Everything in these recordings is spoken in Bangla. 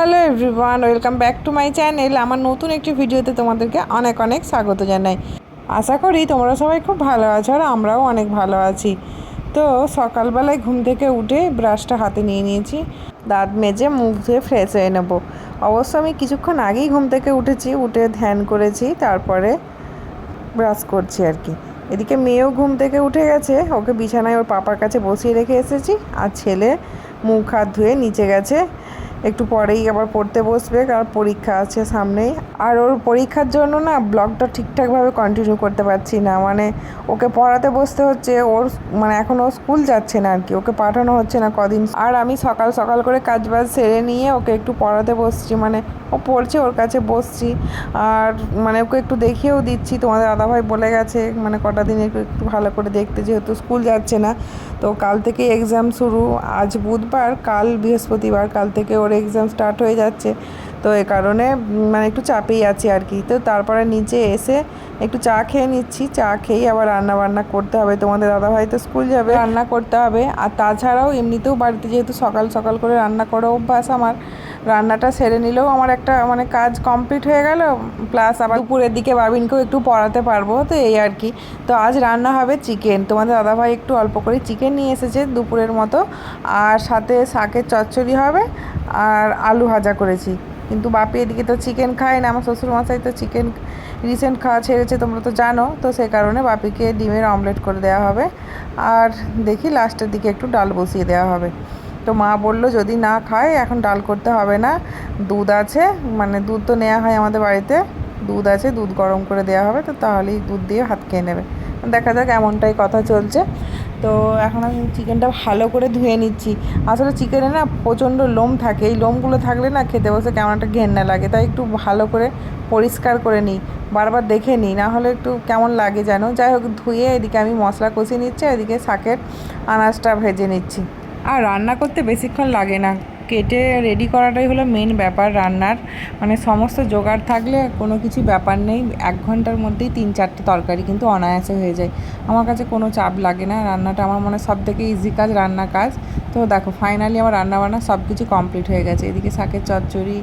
Hello everyone welcome back to my channel আমার নতুন একটি ভিডিওতে তোমাদেরকে অনেক অনেক স্বাগত জানাই। আশা করি তোমরা সবাই খুব ভালো আছো আর আমরাও অনেক ভালো আছি। তো সকালবেলায় ঘুম থেকে উঠে ব্রাশটা হাতে নিয়ে নিয়েছি। দাঁত মেজে মুখ ধুয়ে ফ্রেশ হয়ে নেব। অবশ্য আমি কিছুক্ষণ আগেই ঘুম থেকে উঠেছি, উঠে ধ্যান করেছি, তারপরে ব্রাশ করছি আর কি। এদিকে মেয়েও ঘুম থেকে উঠে গেছে, ওকে বিছানায় ওর পাপার কাছে বসিয়ে রেখে এসেছি। আর ছেলে মুখ হাত ধুয়ে নিচে গেছে। একটু পরেই আবার পড়তে বসবে, কারণ পরীক্ষা আছে সামনেই। আর ওর পরীক্ষার জন্য না ব্লগটা ঠিকঠাকভাবে কন্টিনিউ করতে পারছি না। মানে ওকে পড়াতে বসতে হচ্ছে, ওর মানে এখন ও স্কুল যাচ্ছে না আর কি। ওকে পাঠানো হচ্ছে না কদিন। আর আমি সকাল সকাল করে কাজ বাজ সেরে নিয়ে ওকে একটু পড়াতে বসছি। মানে ও পড়ছে ওর কাছে বসছি। আর মানে ওকে একটু দেখিয়েও দিচ্ছি, তোমাদের দাদাভাই বলে গেছে মানে কটা দিন একটু একটু ভালো করে দেখতে, যেহেতু স্কুল যাচ্ছে না। তো কাল থেকে এক্সাম শুরু, আজ বুধবার, কাল বৃহস্পতিবার, কাল থেকে ওর এক্সাম স্টার্ট হয়ে যাচ্ছে। তো এ কারণে মানে একটু চাপেই আছি আর কি। তো তারপরে নিচে এসে একটু চা খেয়ে নিচ্ছি, চা খেয়েই আবার রান্না বান্না করতে হবে। তোমাদের দাদাভাই তো স্কুল যাবে। রান্না করতে হবে। আর তাছাড়াও এমনিতেও বাড়িতে যেহেতু সকাল সকাল করে রান্না করা অভ্যাস আমার রান্নাটা সেরে নিলেও আমার একটা মানে কাজ কমপ্লিট হয়ে গেল প্লাস আবার দুপুরের দিকে বাবিনকেও একটু পড়াতে পারব, তো এই আর কি। তো আজ রান্না হবে চিকেন তোমাদের দাদাভাই একটু অল্প করে চিকেন নিয়ে এসেছে দুপুরের মতো, আর সাথে শাকের চচ্চড়ি হবে, আর আলু ভাজা করেছি। কিন্তু বাপি এদিকে তো চিকেন খায় না, আমার শ্বশুরমশাই তো চিকেন রিসেন্ট খাওয়া ছেড়েছে, তোমরা তো জানো, তো সেই কারণে বাপিকে ডিমের অমলেট করে দেওয়া হবে, আর দেখি লাস্টের দিকে একটু ডাল বসিয়ে দেওয়া হবে। তো মা বলল, যদি না খায়, এখন ডাল করতে হবে না। দুধ আছে মানে দুধ তো নেওয়া হয় আমাদের বাড়িতে। দুধ আছে, দুধ গরম করে দেওয়া হবে, তো তাহলেই দুধ দিয়ে হাত খেয়ে নেবে। দেখা যাক, এমনটাই কথা চলছে। তো এখন আমি চিকেনটা ভালো করে ধুয়ে নিচ্ছি। আসলে চিকেনে না প্রচণ্ড লোম থাকে। এই লোমগুলো থাকলে না খেতে বসে কেমন একটা ঘেন্না লাগে। তাই একটু ভালো করে পরিষ্কার করে নিই। বারবার দেখে নিই, না হলে একটু কেমন লাগে যেন। যাই হোক, ধুয়ে এদিকে আমি মশলা কষিয়ে নিচ্ছি এদিকে শাকের আনাজটা ভেজে নিচ্ছি। আর রান্না করতে বেশিক্ষণ লাগে না। কেটে রেডি করাটাই হলো মেন ব্যাপার রান্নার। মানে সমস্ত জোগাড় থাকলে কোনো কিছু ব্যাপার নেই। এক ঘণ্টার মধ্যেই তিন চারটে তরকারি কিন্তু অনায়াসে হয়ে যায়। আমার কাছে কোনো চাপ লাগে না। রান্নাটা আমার মনে সব থেকে ইজি কাজ রান্না কাজ। তো দেখো ফাইনালি আমার রান্নাবান্না সব কিছু কমপ্লিট হয়ে গেছে। এদিকে শাকের চচ্চড়ি,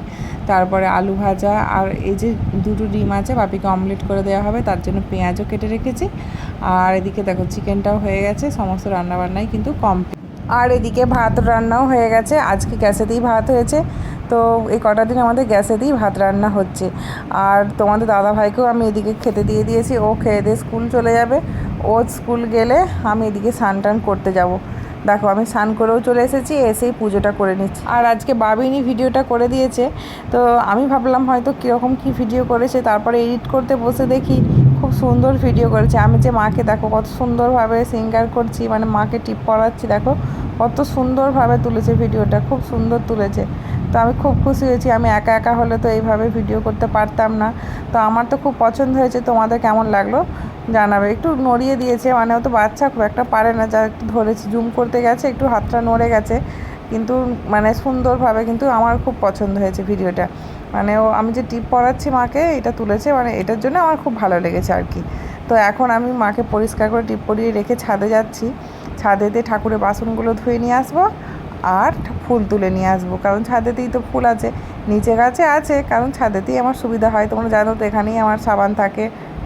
তারপরে আলু ভাজা আর এই যে দুটো ডিম আছে, বাপিকে অমলেট করে দেওয়া হবে। তার জন্য পেঁয়াজও কেটে রেখেছি। আর এদিকে দেখো চিকেনটাও হয়ে গেছে। সমস্ত রান্নাবান্নাই কিন্তু কমপ্লিট আর এদিকে ভাত রান্নাও হয়ে গেছে। আজকে গ্যাসেতেই ভাত হয়েছে। তো এই কটা দিন আমাদের গ্যাসেতেই ভাত রান্না হচ্ছে। আর তোমাদের দাদা ভাইকেও আমি এদিকে খেতে দিয়ে দিয়েছি। ও খেয়ে দিয়ে স্কুল চলে যাবে। ও স্কুল গেলে আমি এদিকে স্নান টান করতে যাব। দেখো, আমি স্নান করেও চলে এসেছি, এসেই পুজোটা করে নিচ্ছি। আর আজকে বাবিনী ভিডিওটা করে দিয়েছে। তো আমি ভাবলাম হয়তো কীরকম কী ভিডিও করেছে, তারপরে এডিট করতে বসে দেখি খুব সুন্দর ভিডিও করেছে। আমি যে মাকে দেখো, কত সুন্দরভাবে সিঙ্গার করছি মানে মাকে টিপ পড়াচ্ছি দেখো, কত সুন্দরভাবে তুলেছে ভিডিওটা খুব সুন্দর তুলেছে। তো আমি খুব খুশি হয়েছি, আমি একা একা হলে তো এইভাবে ভিডিও করতে পারতাম না। তো আমার তো খুব পছন্দ হয়েছে, তোমাদের কেমন লাগল জানাবে। একটু নড়িয়ে দিয়েছে মানে ও তো বাচ্চা, খুব একটা পারে না, যা একটু ধরেছি জুম করতে গেছে, একটু হাতটা নড়ে গেছে, কিন্তু মানে সুন্দরভাবে কিন্তু আমার খুব পছন্দ হয়েছে ভিডিওটা মানে ও, আমি যে টিপ পড়াচ্ছি মাকে, এটা তুলেছে মানে এটার জন্য আমার খুব ভালো লেগেছে আর কি। তো এখন আমি মাকে পরিষ্কার করে টিপ পরিয়ে রেখে ছাদে যাচ্ছি। ছাদেতে ঠাকুরের বাসনগুলো ধুয়ে নিয়ে আসব আর ফুল তুলে নিয়ে আসব। কারণ ছাদেতেই তো ফুল আছে, নিচে গাছে আছে, কারণ ছাদেতেই আমার সুবিধা হয়। তোমরা জানো তো, এখানেই আমার সাবান থাকে,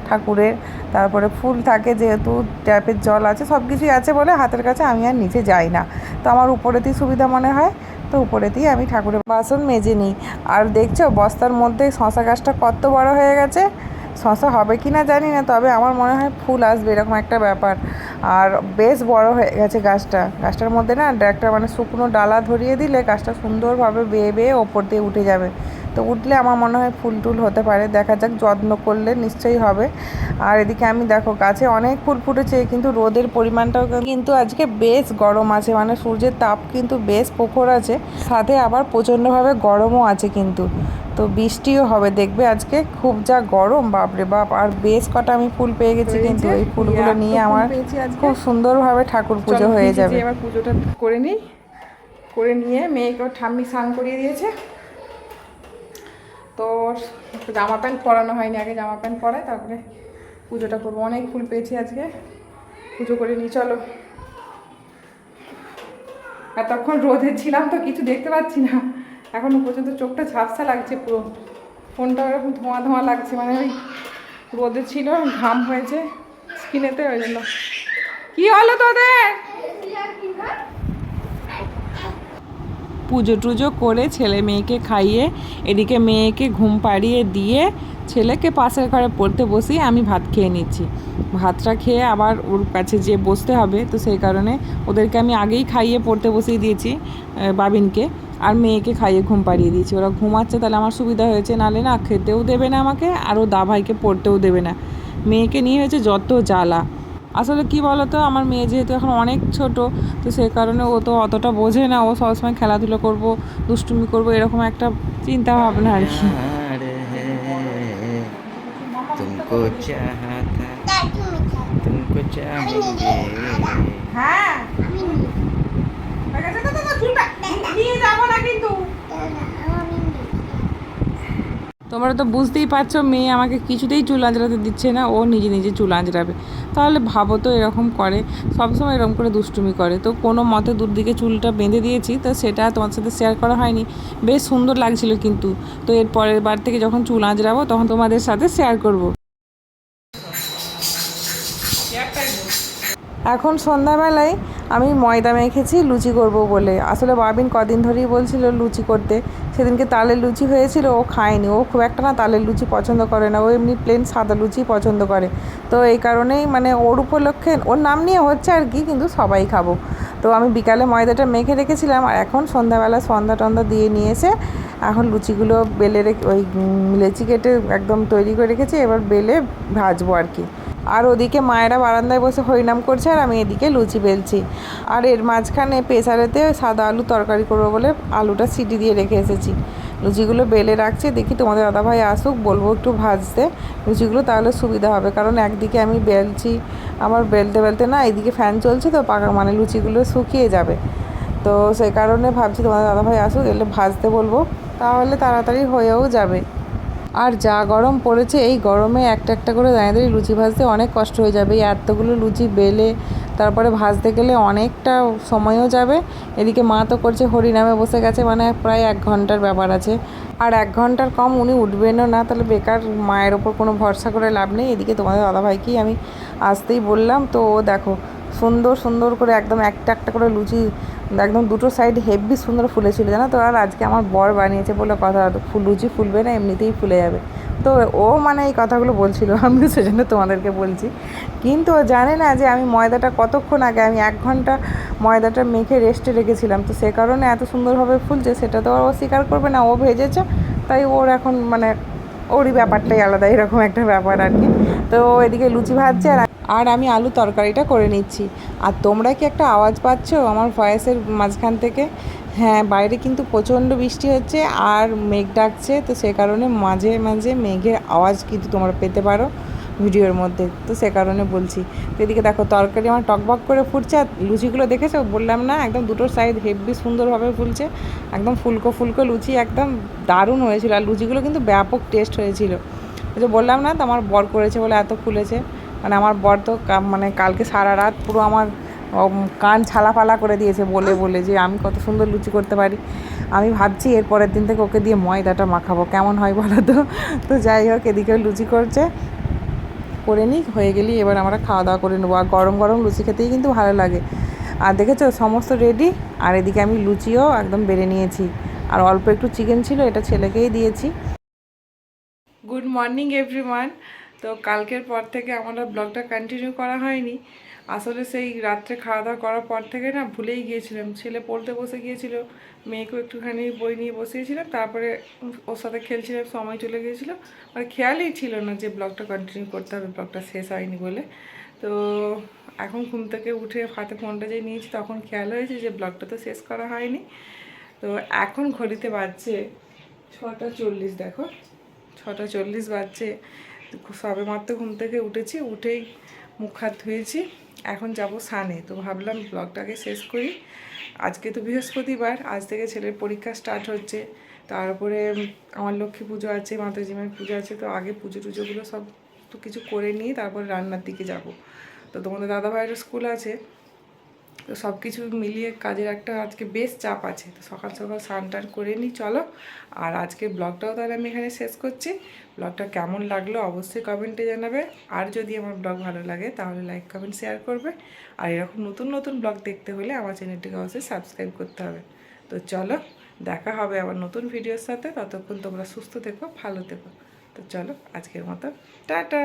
ঠাকুরের, তারপরে ফুল থাকে, যেহেতু ট্যাপের জল আছে সব কিছুই আছে বলে হাতের কাছে আমি আর নিচে যাই না। তো আমার উপরেতেই সুবিধা মনে হয়। তো উপরে দিয়ে আমি ঠাকুরের বাসন মেজে নিই। আর দেখছ, বস্তার মধ্যে শশা গাছটা কত বড় হয়ে গেছে? শশা হবে কি না জানি না, তবে আমার মনে হয় ফুল আসবে, এরকম একটা ব্যাপার। আর বেশ বড় হয়ে গেছে গাছটা। গাছটার মধ্যে না একটা মানে শুকনো ডালা ধরিয়ে দিলে গাছটা সুন্দরভাবে বেয়ে বেয়ে ওপর দিয়ে উঠে যাবে। তো উঠলে আমার মনে হয় ফুল টুল হতে পারে। দেখা যাক যত্ন করলে নিশ্চয়ই হবে। আর এদিকে আমি দেখো গাছে অনেক ফুল ফুটেছে কিন্তু রোদের পরিমাণটাও কিন্তু আজকে বেশ গরম আছে। মানে সূর্যের তাপ কিন্তু বেশ প্রখর আছে। সাথে আবার প্রচণ্ডভাবে গরমও আছে কিন্তু। তো বৃষ্টিও হবে দেখবে আজকে। খুব যা গরম বাপরে বাপ! আর বেশ কটা আমি ফুল পেয়ে গেছি কিন্তু এই ফুলগুলো নিয়ে আমার খুব সুন্দরভাবে ঠাকুর পুজো হয়ে যাবে। এবার পুজোটা করে নিই। করে নিয়ে মেয়েকে ঠাম্মি স্নান করিয়ে দিয়েছে। তো জামা প্যান্ট পরানো হয়নি, আগে জামা প্যান্ট পরায় তারপরে পুজোটা করব। অনেক ফুল পেয়েছি আজকে, পুজো করে নিই, চলো। এতক্ষণ রোদে ছিলাম তো কিছু দেখতে পাচ্ছি না, এখনও পর্যন্ত চোখটা ঝাপসা লাগছে পুরো। ফোনটা এরকম ধোঁয়া ধোঁয়া লাগছে মানে ওই রোদে ছিল, ঘাম হয়েছে স্কিনেতে, ওই জন্য। কি হলো তোদের? পুজো টুজো করে ছেলে মেয়েকে খাইয়ে, এদিকে মেয়েকে ঘুম পাড়িয়ে দিয়ে ছেলেকে পাশের ঘরে পড়তে বসিয়ে আমি ভাত খেয়ে নিচ্ছি। ভাতটা খেয়ে আবার ওর কাছে যে বসতে হবে, তো সেই কারণে ওদেরকে আমি আগেই খাইয়ে পড়তে বসিয়ে দিয়েছি বাবিনকে, আর মেয়েকে খাইয়ে ঘুম পাড়িয়ে দিয়েছি। ওরা ঘুমাচ্ছে তাহলে আমার সুবিধা হয়েছে, নালে না খেতেও দেবে না আমাকে, আর ও দা ভাইকে পড়তেও দেবে না। মেয়েকে নিয়ে হয়েছে যত জ্বালা। আসলে কি বলতো আমার মেয়ে যেহেতু এখন অনেক ছোট তো সেই কারণে ও তো অতটা বোঝে না। ও সবসময় খেলাধুলো করব দুষ্টুমি করব এরকম একটা চিন্তা ভাবনা আর কি। হ্যাঁ। তোমরা তো বুঝতেই পারছ, মেয়ে আমাকে কিছুতেই চুল আঁচড়াতে দিচ্ছে না, ও নিজে নিজে চুল আঁচড়াবে। তাহলে ভাবো তো এরকম করে, সবসময় এরকম করে দুষ্টুমি করে। তো কোনো মতে দূর দিকে চুলটা বেঁধে দিয়েছি, তো সেটা তোমার সাথে শেয়ার করা হয়নি। বেশ সুন্দর লাগছিল কিন্তু। তো এর পরের বার থেকে যখন চুল আঁচড়াবো, তখন তোমাদের সাথে শেয়ার করব। এখন সন্ধ্যাবেলায় আমি ময়দা মেখেছি, লুচি করব বলে। আসলে বাবিন কদিন ধরেই বলছিল লুচি করতে। সেদিনকে তালের লুচি হয়েছিল, ও খায়নি। ও খুব একটা না তালের লুচি পছন্দ করে না। ও এমনি প্লেন সাদা লুচি পছন্দ করে। তো এই কারণেই মানে ওর উপলক্ষে, ওর নাম নিয়ে হচ্ছে আর কি, কিন্তু সবাই খাব। তো আমি বিকালে ময়দাটা মেখে রেখেছিলাম আর এখন সন্ধ্যাবেলা সন্ধ্যা টন্ধা দিয়ে নিয়ে এসে এখন লুচিগুলো বেলে রেখে, ওই লেচি কেটে একদম তৈরি করে রেখেছি। এবার বেলে ভাজবো আর কি। আর ওদিকে মায়েরা বারান্দায় বসে হরিনাম করছে আর আমি এদিকে লুচি বেলছি। আর এর মাঝখানে প্রেসারেতে সাদা আলু তরকারি করব বলে আলুটা সিটি দিয়ে রেখে এসেছি। লুচিগুলো বেলে রাখছি, দেখি তোমাদের দাদাভাই আসুক, বলব একটু ভাজতে। লুচিগুলো তাহলে সুবিধা হবে, কারণ একদিকে আমি বেলছি, আমার বেলতে বেলতে না এদিকে ফ্যান চলছে তো, পাকা মানে লুচিগুলো শুকিয়ে যাবে। তো সেই কারণে ভাবছি তোমাদের দাদাভাই আসুক, এলে ভাজতে বলব, তাহলে তাড়াতাড়ি হয়েও যাবে। আর যা গরম পড়েছে, এই গরমে একটা একটা করে দাঁড়িয়ে দাঁড়িয়ে লুচি ভাজতে অনেক কষ্ট হয়ে যাবে। এই এতগুলো লুচি বেলে তারপরে ভাজতে গেলে অনেকটা সময়ও যাবে। এদিকে মা তো করছে হরিনামে বসে গেছে মানে প্রায় এক ঘণ্টার ব্যাপার আছে। আর এক ঘণ্টার কম উনি উঠবেনও না, তাহলে বেকার মায়ের ওপর কোনো ভরসা করে লাভ নেই। এদিকে তোমাদের দাদাভাইকেই আমি আসতেই বললাম। তো ও দেখো সুন্দর সুন্দর করে একদম একটা একটা করে লুচি, একদম দুটো সাইড হেভি সুন্দর ফুলেছিল, জানো তো? আর আজকে আমার বর বানিয়েছে বলে কথা, ফুল লুচি ফুলবে না, এমনিতেই ফুলে যাবে। তো ও মানে এই কথাগুলো বলছিল, আমিও সেজন্য তোমাদেরকে বলছি। কিন্তু জানে না যে আমি ময়দাটা কতক্ষণ আগে, আমি এক ঘণ্টা ময়দাটা মেখে রেস্টে রেখেছিলাম। তো সে কারণে এত সুন্দরভাবে ফুলছে, সেটা তো ও স্বীকার করবে না, ও ভেজেছে, তাই ওর এখন মানে ওরই ব্যাপারটাই আলাদা, এরকম একটা ব্যাপার আর কি। তো এদিকে লুচি ভাজছে আর আর আমি আলু তরকারিটা করে নিচ্ছি। আর তোমরা কি একটা আওয়াজ পাচ্ছ আমার ভয়েসের মাঝখান থেকে? হ্যাঁ বাইরে কিন্তু প্রচণ্ড বৃষ্টি হচ্ছে আর মেঘ ডাকছে, তো সে কারণে মাঝে মাঝে মেঘের আওয়াজ কিন্তু তোমরা পেতে পারো ভিডিওর মধ্যে। তো সে কারণে বলছি। তো এদিকে দেখো, তরকারি আমার টকবক করে ফুটছে আর লুচিগুলো দেখেছ? বললাম না, একদম দুটো সাইড হেভি সুন্দরভাবে ফুলছে। একদম ফুলকো ফুলকো লুচি, একদম দারুণ হয়েছিল। আর লুচিগুলো কিন্তু ব্যাপক টেস্ট হয়েছিল। যে বললাম না, তো আমার বর করেছে বলে এত ফুলেছে। মানে আমার বর তো মানে কালকে সারা রাত পুরো আমার কান ছালাপালা করে দিয়েছে বলে বলে যে আমি কত সুন্দর লুচি করতে পারি। আমি ভাবছি এর পরের দিন থেকে ওকে দিয়ে ময়দাটা মাখাবো। কেমন হয় বলো তো? তো যাই হোক, এদিকে লুচি করছে। করে নিই হয়ে গেলেই এবার আমরা খাওয়া দাওয়া করে নেব। আর গরম গরম লুচি খেতেই কিন্তু ভালো লাগে। আর দেখেছ, সমস্ত রেডি আর এদিকে আমি লুচিও একদম বেড়ে নিয়েছি। আর অল্প একটু চিকেন ছিল, এটা ছেলেকেই দিয়েছি। গুড মর্নিং এভরিওয়ান তো কালকের পর থেকে আমার ব্লগটা কন্টিনিউ করা হয়নি। আসলে সেই রাত্রে খাওয়া দাওয়া করার পর থেকে না ভুলেই গিয়েছিলাম। ছেলে পড়তে বসে গিয়েছিল, মেয়েকেও একটুখানি বই নিয়ে বসিয়েছিলাম, তারপরে ওর সাথে খেলছিলাম, সময় চলে গিয়েছিল। মানে খেয়ালই ছিল না যে ব্লগটা কন্টিনিউ করতে হবে, ব্লগটা শেষ হয়নি বলে। তো এখন ঘুম থেকে উঠে হাতে ফোনটা যে নিয়েছি, তখন খেয়াল হয়েছে যে ব্লগটা তো শেষ করা হয়নি। তো এখন ঘড়িতে বাজছে ছটা চল্লিশ, দেখো। ছটা চল্লিশ বাজছে। সবে মাত্র ঘুম থেকে উঠেছি, উঠেই মুখ হাত ধুয়েছি, এখন যাব সানে। তো ভাবলাম ব্লগটাকে শেষ করি। আজকে তো বৃহস্পতিবার, আজ থেকে ছেলের পরীক্ষা স্টার্ট হচ্ছে। তারপরে আমার লক্ষ্মী পুজো আছে মাতাজি মায়ের পুজো আছে, তো আগে পুজো টুজোগুলো সব তো কিছু করে নিয়ে তারপরে রান্নার দিকে যাব। তো তোমাদের দাদাভাইয়ের স্কুল আছে তো সব কিছু মিলিয়ে কাজের একটা আজকে বেশ চাপ আছে। তো সকাল সকাল স্নান টান করে নিই, চলো। আর আজকে ব্লগটাও তাহলে আমি এখানে শেষ করছি। ব্লগটা কেমন লাগল অবশ্যই কমেন্টে জানাবে। আর যদি আমার ব্লগ ভালো লাগে তাহলে লাইক কমেন্ট শেয়ার করবে। আর এরকম নতুন নতুন ব্লগ দেখতে হলে আমার চ্যানেলটিকে অবশ্যই সাবস্ক্রাইব করতে হবে। তো চলো, দেখা হবে আবার নতুন ভিডিওর সাথে। ততক্ষণ তোমরা সুস্থ থেকো, ভালো থেকো। তো চলো, আজকের মতো। টাটা!